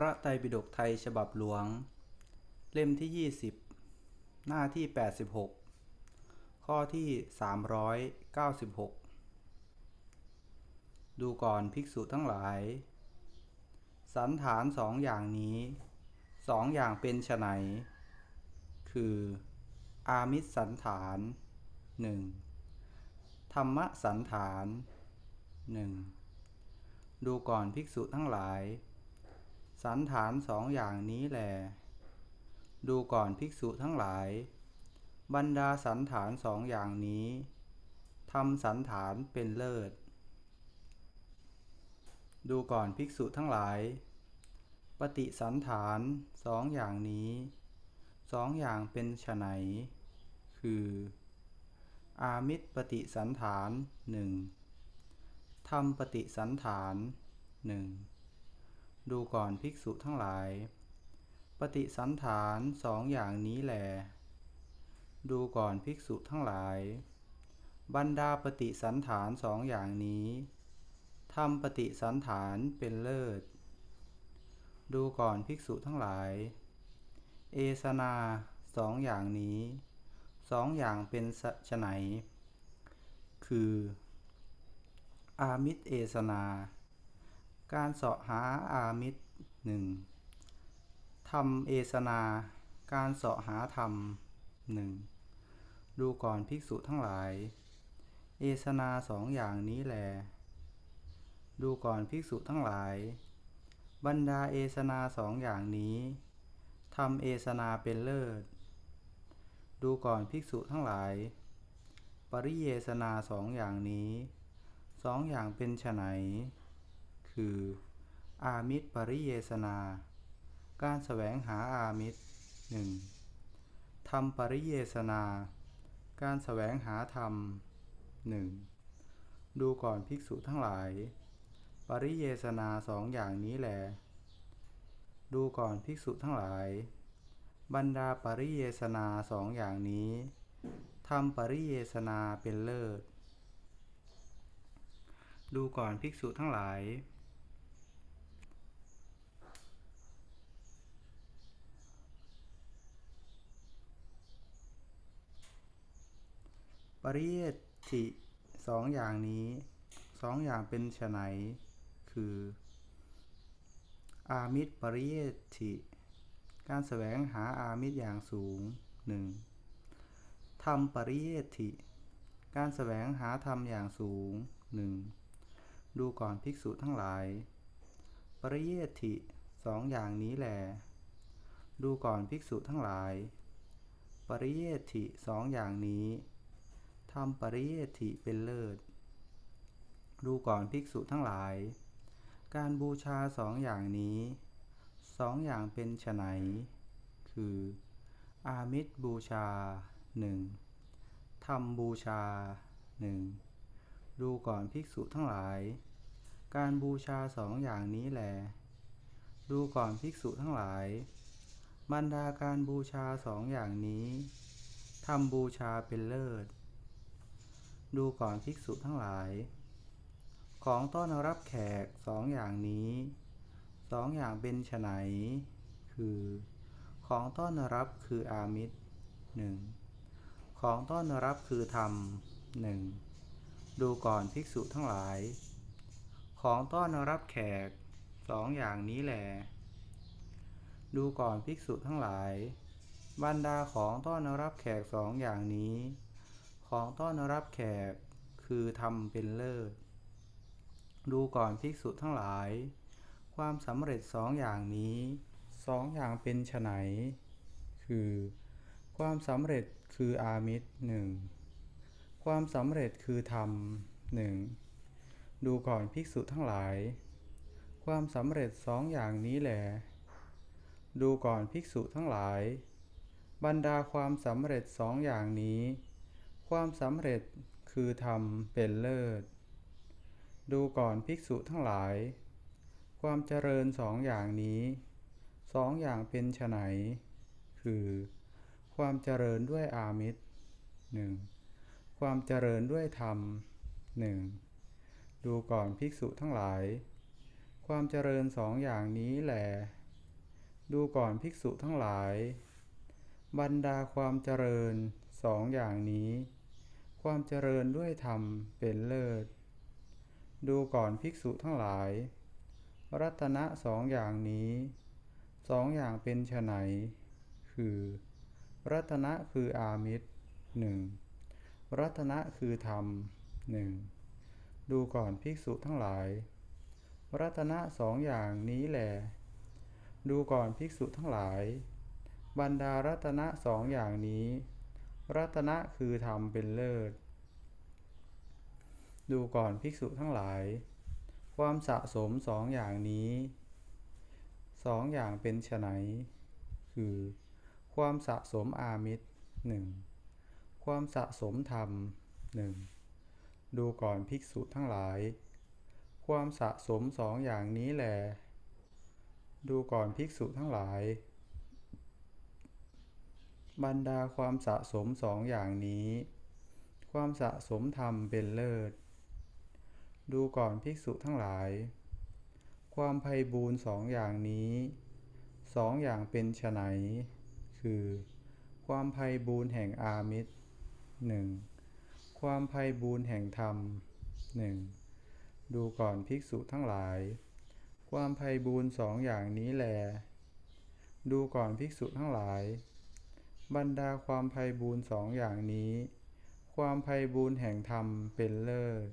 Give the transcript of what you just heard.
พระไตรปิฎกไทยฉบับหลวง เล่มที่ 20 หน้าที่ 86 ข้อที่ 396 ดูก่อนภิกษุทั้งหลาย สันฐานสองอย่างนี้สองอย่างเป็นไฉนคือ อามิสสันฐานหนึ่งธรรมสันฐานหนึ่งดูก่อนภิกษุทั้งหลาย สันฐานสองอย่างนี้แหลดูก่อนภิกษุทั้งหลาย บรรดาสันฐานสองอย่างนี้ทำสันฐานเป็นเลิศ ดูก่อนภิกษุทั้งหลาย ปฏิสันฐานสองอย่างนี้สองอย่างเป็นฉไนคือ อามิตรปฏิสันฐานหนึ่งธรรมปฏิสันฐานหนึ่ง ดูก่อนภิกษุทั้งหลาย ปฏิสันฐานสองอย่างนี้แหลดูก่อนภิกษุทั้งหลาย บรรดาปฏิสันฐานสองอย่างนี้ทำปฏิสันฐานเป็นเลิศ ดูก่อนภิกษุทั้งหลาย เอสนาสองอย่างนี้สองอย่างเป็นไฉนคือ อามิตเอสนา การเสาะหาอามิตรหนึ่งธรรมเอสนา การเสาะหาธรรมหนึ่งดูก่อนภิกษุทั้งหลาย เอสนาสองอย่างนี้แหลดูก่อนภิกษุทั้งหลาย บรรดาเอสนาสองอย่างนี้ทำเอสนาเป็นเลิศ ดูก่อนภิกษุทั้งหลาย ปริเยสนาสองอย่างนี้ สองอย่างเป็นไฉน คือ อามิตรปริเยสนา การแสวงหาอามิตรหนึ่งธรรมปริเยสนา การแสวงหาธรรมหนึ่งดูก่อนภิกษุทั้งหลาย ปริเยสนาสองอย่างนี้แหลดูก่อนภิกษุทั้งหลาย บรรดาปริเยสนาสองอย่างนี้ทำปริเยสนาเป็นเลิศ ดูก่อนภิกษุทั้งหลาย ริยติสองอย่างนี้สองอย่างเป็นฉไนคือ อามิตรปริยติการแสวงหาอามิตรอย่างสูงหนึ่งธรรมปริยติการแสวงหาธรรมอย่างสูงหนึ่งดูก่อนภิกษุทั้งหลาย ปริยติสองอย่างนี้แหลดูก่อนภิกษุทั้งหลาย ปริเยติสองอย่างนี้ ทำปริเยติเป็นเลิศ ดูก่อนภิกษุทั้งหลาย การบูชาสองอย่างนี้สองอย่างเป็นไฉนคือ อามิตรบูชาหนึ่งธรรมบูชาหนึ่งดูก่อนภิกษุทั้งหลาย การบูชาสองอย่างนี้แหลดูก่อนภิกษุทั้งหลาย บรรดาการบูชาสองอย่างนี้ทำบูชาเป็นเลิศ ดูก่อนภิกษุทั้งหลาย ของต้อนรับแขกสองอย่างนี้สองอย่างเป็นไฉนคือ ของต้อนรับคืออามิตรหนึ่งของต้อนรับคือธรรมหนึ่งดูก่อนภิกษุทั้งหลาย ของต้อนรับแขกสองอย่างนี้แหลดูก่อนภิกษุทั้งหลาย บรรดาของต้อนรับแขกสองอย่างนี้ ของต้อนรับแขกคือธรรมเป็นเลิศดูก่อนภิกษุทั้งหลาย ความสำเร็จสองอย่างนี้สองอย่างเป็นไฉนคือ ความสำเร็จคืออามิตรหนึ่งความสำเร็จคือธรรมหนึ่งดูก่อนภิกษุทั้งหลาย ความสำเร็จสองอย่างนี้แหลดูก่อนภิกษุทั้งหลาย บรรดาความสำเร็จสองอย่างนี้ ความสำเร็จคือธรรมเป็นเลิศ ดูก่อนภิกษุทั้งหลาย ความเจริญสองอย่างนี้สองอย่างเป็นไฉนคือ ความเจริญด้วยอามิตรหนึ่งความเจริญด้วยธรรมหนึ่งดูก่อนภิกษุทั้งหลาย ความเจริญสองอย่างนี้แหลดูก่อนภิกษุทั้งหลาย บรรดาความเจริญสองอย่างนี้ ความเจริญด้วยธรรมเป็นเลิศ ดูก่อนภิกษุทั้งหลาย รัตนะสองอย่างนี้สองอย่างเป็นไฉนคือ รัตนะคืออามิตรหนึ่งรัตนะคือธรรมหนึ่งดูก่อนภิกษุทั้งหลาย รัตนะสองอย่างนี้แหลดูก่อนภิกษุทั้งหลาย บรรดารัตนะสองอย่างนี้ รัตนะคือธรรมเป็นเลิศ ดูก่อนภิกษุทั้งหลาย ความสะสมสองอย่างนี้สองอย่างเป็นไฉนคือ ความสะสมอามิตรหนึ่งความสะสมธรรมหนึ่งดูก่อนภิกษุทั้งหลาย ความสะสมสองอย่างนี้แหลดูก่อนภิกษุทั้งหลาย บรรดาความสะสมสองอย่างนี้ ความสะสมธรรมเป็นเลิศ ดูก่อนภิกษุทั้งหลาย ความไพบูรณ์สองอย่างนี้สองอย่างเป็นไฉนคือ ความไพบูรณ์แห่งอามิตรหนึ่งความไพบูรณ์แห่งธรรมหนึ่งดูก่อนภิกษุทั้งหลาย ความไพบูรณ์สองอย่างนี้แล ดูก่อนภิกษุทั้งหลาย บรรดาความไพบูรณ์สองอย่างนี้ ความไพบูรณ์แห่งธรรมเป็นเลิศ